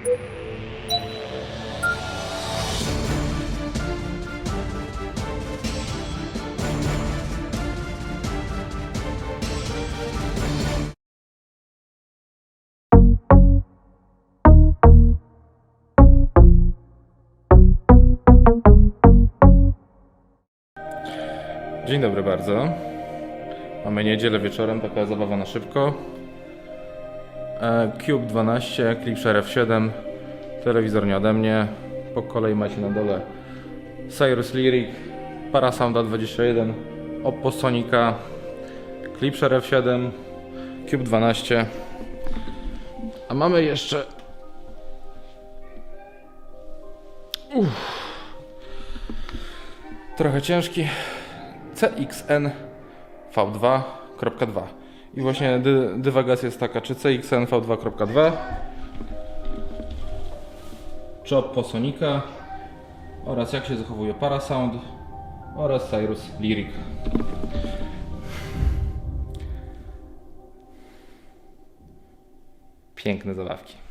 Dzień dobry bardzo. Mamy niedzielę wieczorem, taka zabawa na szybko. E, Cube 12, Clipshare F7, telewizor nie ode mnie. Po kolei macie na dole Cyrus Lyric, Parasounda 21, Oppo Sonica, Clipshare F7, Cube 12. A mamy jeszcze trochę ciężki CXN V2.2 i właśnie dy, dywagacja jest taka, czy CXN V2.2 czy Oppo Sonica oraz jak się zachowuje Parasound oraz Cyrus Lyric. Piękne zabawki